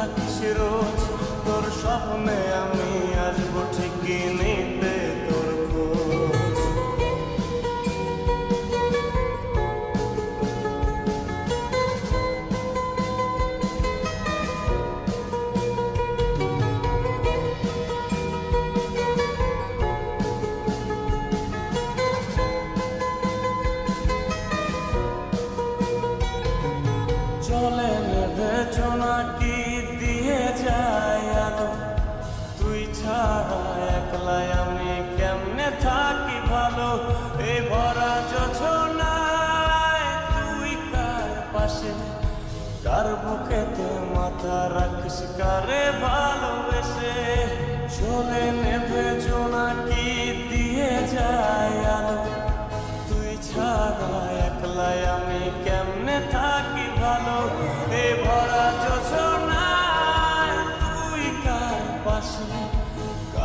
থাকিস রোজ তোর স্বপ্নে আমি আসব ঠিকই নিতে। একলাই আমি কেমনে থাকি ভালো? এই ভরা যোছনায় তুই কার পাশে? কার বুকেতে মাথা রাখিস, কারে ভালোবেসে? চলে নেবে কি দিয়ে যায় আলো? তুই ছাড়া একলাই আমি কেমনে থাকি ভালো? এ ভরা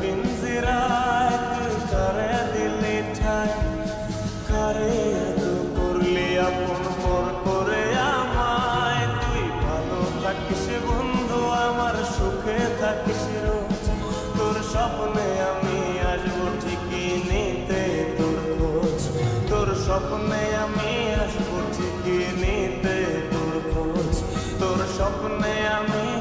পিঞ্জিরায় তুই দিলি ঠাই? করলি করে তুই ভালো থাকিস বন্ধু, আমার সুখে তোর স্বপ্নে আমি স্বপ্নে আমি